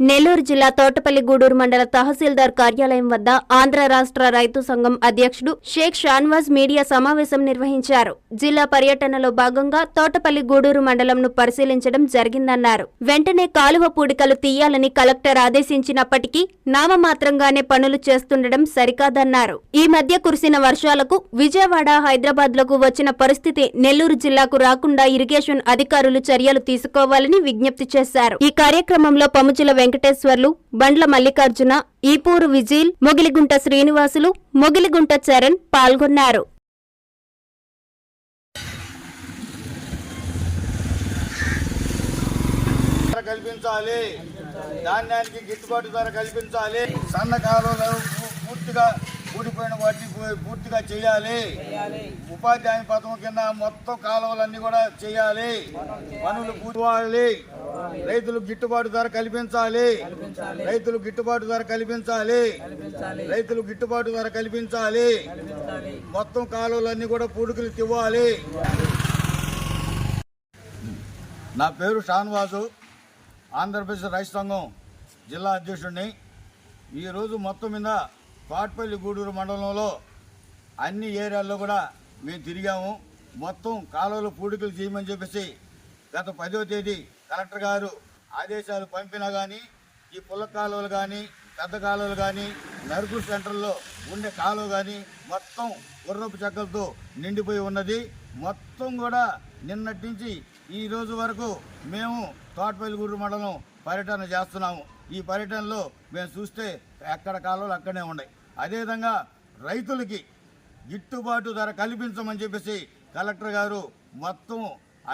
నెల్లూరు జిల్లా తోటపల్లి గూడూరు మండల తహసీల్దార్ కార్యాలయం వద్ద ఆంధ్ర రాష్ట్ర రైతు సంఘం అధ్యక్షుడు షేక్ షాన్వాజ్ మీడియా సమావేశం నిర్వహించారు. జిల్లా పర్యటనలో భాగంగా తోటపల్లి గూడూరు మండలంను పరిశీలించడం జరిగిందన్నారు. వెంటనే కాలువ పూడికలు తీయాలని కలెక్టర్ ఆదేశించినప్పటికీ నామమాత్రంగానే పనులు చేస్తుండడం సరికాదన్నారు. ఈ మధ్య కురిసిన వర్షాలకు విజయవాడ హైదరాబాద్లకు వచ్చిన పరిస్థితి నెల్లూరు జిల్లాకు రాకుండా ఇరిగేషన్ అధికారులు చర్యలు తీసుకోవాలని విజ్ఞప్తి చేశారు. ఈ కార్యక్రమంలో పముచుల వెంకటేశ్వర్లు బండ్ల మల్లికార్జున ఈపూరు విజిల్ మొగిలిగుంట శ్రీనివాసులు మొగిలిగుంట చరణ్ పాల్గొన్నారు. కల్పించాలి. ధాన్యానికి గిట్టుబాటు ధర కల్పించాలి. సన్న కాలువలు పూర్తిగా ఊడిపోయిన వాటిని పూర్తిగా చేయాలి. ఉపాధి హామీ పథకం కింద మొత్తం కాలువలన్నీ కూడా చేయాలి. పనులు పూర్తి రైతులు గిట్టుబాటు ధర కల్పించాలి. రైతులు గిట్టుబాటు ధర కల్పించాలి. రైతులు గిట్టుబాటు ధర కల్పించాలి. మొత్తం కాలువలన్నీ కూడా పూడికలు తివ్వాలి. నా పేరు షాన్వాజు. ఆంధ్రప్రదేశ్ రైతు సంఘం జిల్లా అధ్యక్షుడిని. ఈరోజు మొత్తం మీద తోటపల్లి గూడూరు మండలంలో అన్ని ఏరియాల్లో కూడా మేము తిరిగాము. మొత్తం కాలువలు పూడికలు చేయమని చెప్పేసి గత పదో తేదీ కలెక్టర్ గారు ఆదేశాలు పంపినా కానీ ఈ పుల్ల కాలువలు కానీ పెద్ద కాలువలు కానీ నరుకు సెంటర్లో ఉండే కాలువ కానీ మొత్తం గుర్రపు చెక్కలతో నిండిపోయి ఉన్నది. మొత్తం కూడా నిన్నటి నుంచి ఈ రోజు వరకు మేము తోటపల్లిగూరు మండలం పర్యటన చేస్తున్నాము. ఈ పర్యటనలో మేము చూస్తే ఎక్కడ కాలువలు అక్కడే ఉన్నాయి. అదేవిధంగా రైతులకి గిట్టుబాటు ధర కల్పించమని చెప్పేసి కలెక్టర్ గారు మొత్తం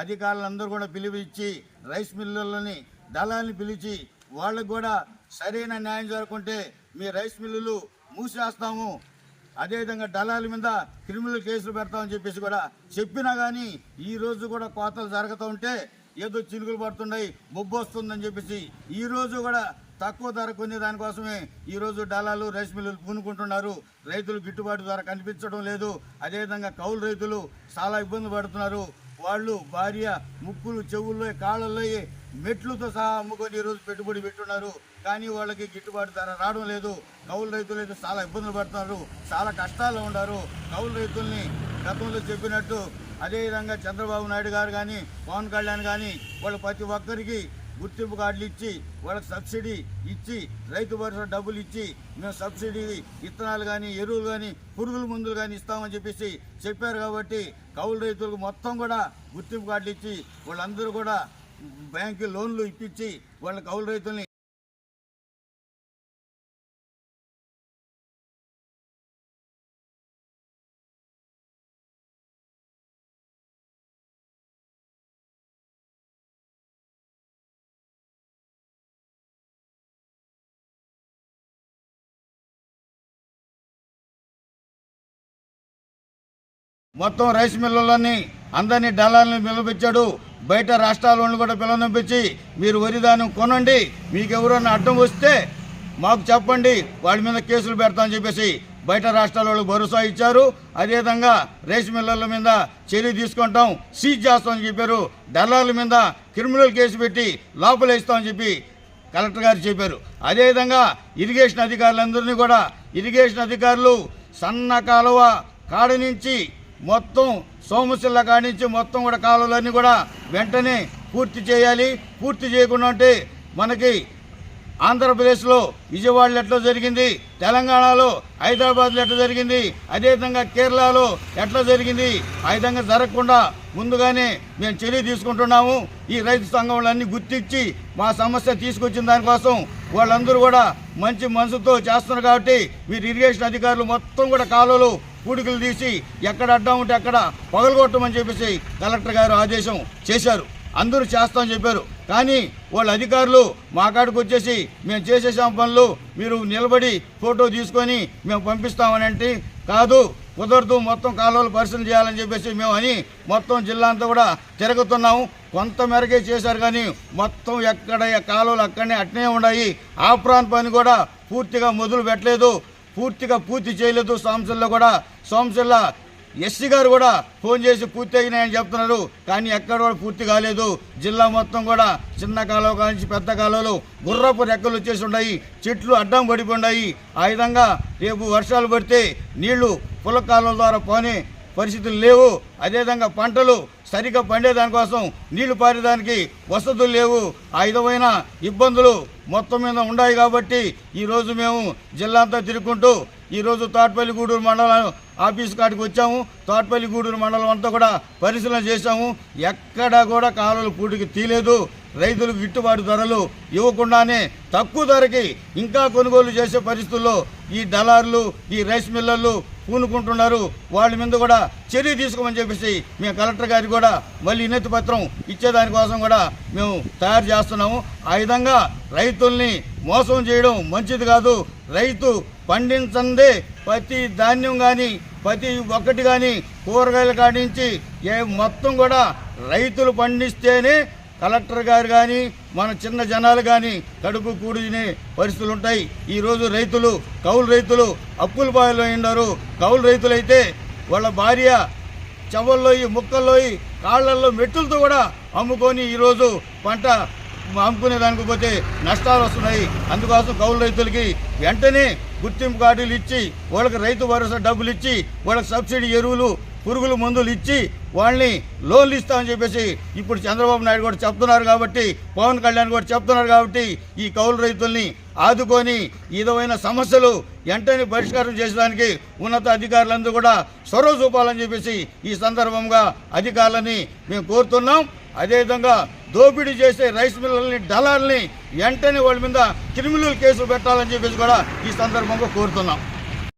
అధికారులందరూ కూడా పిలిపించి రైస్ మిల్లులని దళాలని పిలిచి వాళ్ళకు కూడా సరైన న్యాయం జరగకుంటే మీ రైస్ మిల్లులు మూసేస్తాము. అదేవిధంగా దళాల మీద క్రిమినల్ కేసులు పెడతామని చెప్పేసి కూడా చెప్పినా కానీ ఈ రోజు కూడా కోతలు జరుగుతూ ఉంటే ఏదో చిలుకలు పడుతున్నాయి బొబ్బు వస్తుందని చెప్పేసి ఈ రోజు కూడా తక్కువ ధర కొనే దానికోసమే ఈరోజు డాలాలు డలాలు రైస్ మిల్లులు పూనుకుంటున్నారు. రైతులు గిట్టుబాటు ధర కనిపించడం లేదు. అదేవిధంగా కౌలు రైతులు చాలా ఇబ్బంది పడుతున్నారు. వాళ్ళు భార్య ముక్కులు చెవుల్లో కాళ్ళల్లో మెట్లతో సహా అమ్ముకొని ఈరోజు పెట్టుబడి పెట్టున్నారు. కానీ వాళ్ళకి గిట్టుబాటు ధర రావడం లేదు. కౌలు రైతులు అయితే చాలా ఇబ్బందులు పడుతున్నారు. చాలా కష్టాల్లో ఉన్నారు. కౌలు రైతుల్ని గతంలో చెప్పినట్టు అదేవిధంగా చంద్రబాబు నాయుడు గారు కానీ పవన్ కళ్యాణ్ కానీ వాళ్ళు ప్రతి ఒక్కరికి గుర్తింపు కార్డులు ఇచ్చి వాళ్ళకి సబ్సిడీ ఇచ్చి రైతు భరోసా డబ్బులు ఇచ్చి మేము సబ్సిడీ విత్తనాలు కానీ ఎరువులు కానీ పురుగుల మందులు కానీ ఇస్తామని చెప్పేసి చెప్పారు కాబట్టి కౌలు రైతులకు మొత్తం కూడా గుర్తింపు కార్డులు ఇచ్చి వాళ్ళందరూ కూడా బ్యాంకు లోన్లు ఇప్పించి వాళ్ళ కౌలు రైతుల్ని మొత్తం రైస్ మిల్లులని అందరినీ డలాలను పిలిపించాడు. బయట రాష్ట్రాల కూడా పిల్లనిపించి మీరు వరి కొనండి. మీకు ఎవరైనా అడ్డం వస్తే మాకు చెప్పండి. వాళ్ళ మీద కేసులు పెడతామని చెప్పేసి బయట రాష్ట్రాల వాళ్ళు భరోసా ఇచ్చారు. అదేవిధంగా రైస్ మిల్లర్ల మీద చర్య తీసుకుంటాం. సీజ్ చేస్తామని చెప్పారు. డలాల మీద క్రిమినల్ కేసు పెట్టి లోపలేస్తామని చెప్పి కలెక్టర్ గారు చెప్పారు. అదేవిధంగా ఇరిగేషన్ అధికారులందరినీ కూడా ఇరిగేషన్ అధికారులు సన్న కాలువ కాడ నుంచి మొత్తం సోమశిల్ల కానించి నుంచి మొత్తం కూడా కాలువలన్నీ కూడా వెంటనే పూర్తి చేయాలి. పూర్తి చేయకుండా ఉంటే మనకి ఆంధ్రప్రదేశ్లో విజయవాడలో ఎట్లా జరిగింది? తెలంగాణలో హైదరాబాద్లో ఎట్లా జరిగింది? అదేవిధంగా కేరళలో ఎట్లా జరిగింది? ఆ విధంగా జరగకుండా ముందుగానే మేము చర్య తీసుకుంటున్నాము. ఈ రైతు సంఘాలన్నీ గుర్తించి మా సమస్య తీసుకొచ్చిన దానికోసం వాళ్ళందరూ కూడా మంచి మనసుతో చేస్తున్నారు కాబట్టి మీరు ఇరిగేషన్ అధికారులు మొత్తం కూడా కాలువలు పూడికలు తీసి ఎక్కడ అడ్డం ఉంటే అక్కడ పగలగొట్టమని చెప్పేసి కలెక్టర్ గారు ఆదేశం చేశారు. అందరూ చేస్తామని చెప్పారు. కానీ వాళ్ళ అధికారులు మా కాడికి వచ్చేసి మేము చేసేసాం పనులు మీరు నిలబడి ఫోటో తీసుకొని మేము పంపిస్తామని అంటే కాదు కుదరదు మొత్తం కాలువలు పరిశీలన చేయాలని చెప్పేసి మేము అని మొత్తం జిల్లా అంతా కూడా తిరుగుతున్నాము. కొంత మేరకే చేశారు కానీ మొత్తం ఎక్కడ కాలువలు అక్కడనే అట్నే ఉన్నాయి ఆ ప్రాంత పని కూడా పూర్తిగా మొదలు పెట్టలేదు. పూర్తిగా పూర్తి చేయలేదు. సోమశిల్లో కూడా సోమశిల్ల ఎస్సీ గారు కూడా ఫోన్ చేసి పూర్తి అయినాయని చెప్తున్నారు. కానీ ఎక్కడ కూడా పూర్తి కాలేదు. జిల్లా మొత్తం కూడా చిన్న కాలువ కానించి పెద్ద కాలువలు గుర్రపు రెక్కలు వచ్చేసి ఉన్నాయి. చెట్లు అడ్డం పడిపోయి ఆ విధంగా రేపు వర్షాలు పడితే నీళ్ళు పుల్ల కాలువల ద్వారా పోనీ పరిస్థితులు లేవు. అదేవిధంగా పంటలు సరిగ్గా పండేదానికోసం నీళ్ళు పారేదానికి వసతులు లేవు. ఆ విధమైన ఇబ్బందులు మొత్తం మీద ఉన్నాయి కాబట్టి ఈరోజు మేము జిల్లా అంతా తిరుగుకుంటూ ఈరోజు తోటపల్లి గూడూరు మండలం ఆఫీస్ కాడికి వచ్చాము. తోటపల్లి గూడూరు మండలం అంతా కూడా పరిశీలన చేశాము. ఎక్కడా కూడా కాలువలు పూటికి తీలేదు రైతులకు గిట్టుబాటు ధరలు ఇవ్వకుండానే తక్కువ ధరకి ఇంకా కొనుగోలు చేసే పరిస్థితుల్లో ఈ దళారులు ఈ రైస్ మిల్లర్లు పూనుకుంటున్నారు వాళ్ళ మీద కూడా చర్య తీసుకోమని చెప్పేసి మేము కలెక్టర్ గారికి కూడా మళ్ళీ వినతి పత్రం ఇచ్చేదానికోసం కూడా మేము తయారు చేస్తున్నాము. ఆ విధంగా రైతుల్ని మోసం చేయడం మంచిది కాదు. రైతు పండించందే ప్రతి ధాన్యం కానీ ప్రతి ఒక్కటి కానీ కూరగాయలు కాడించి ఏ మొత్తం కూడా రైతులు పండిస్తేనే కలెక్టర్ గారు కానీ మన చిన్న జనాలు కానీ కడుపు కూడినే పరిస్థితులు ఉంటాయి ఈరోజు రైతులు కౌలు రైతులు అప్పుల బావిలో ఉన్నారు కౌలు రైతులైతే వాళ్ళ భార్య చెవల్లోయి ముక్కల్లోయి కాళ్ళల్లో మెట్టులతో కూడా అమ్ముకొని ఈరోజు పంట అమ్ముకునే దానికి పోతే నష్టాలు వస్తున్నాయి. అందుకోసం కౌలు రైతులకి వెంటనే గుర్తింపు కార్డులు ఇచ్చి వాళ్ళకి రైతు భరోసా డబ్బులు ఇచ్చి వాళ్ళకి సబ్సిడీ ఎరువులు పురుగుల మందులు ఇచ్చి వాళ్ళని లోన్లు ఇస్తామని చెప్పేసి ఇప్పుడు చంద్రబాబు నాయుడు కూడా చెప్తున్నారు కాబట్టి పవన్ కళ్యాణ్ కూడా చెప్తున్నారు కాబట్టి ఈ కౌలు రైతుల్ని ఆదుకొని విధమైన సమస్యలు వెంటనే పరిష్కారం చేసడానికి ఉన్నత అధికారులందరూ కూడా చొరవ చూపాలని చెప్పేసి ఈ సందర్భంగా అధికారులని మేము కోరుతున్నాం. అదేవిధంగా దోపిడీ చేసే రైస్ మిల్లర్ని డలాల్ని వెంటనే వాళ్ళ మీద క్రిమినల్ కేసులు పెట్టాలని చెప్పేసి కూడా ఈ సందర్భంగా కోరుతున్నాం.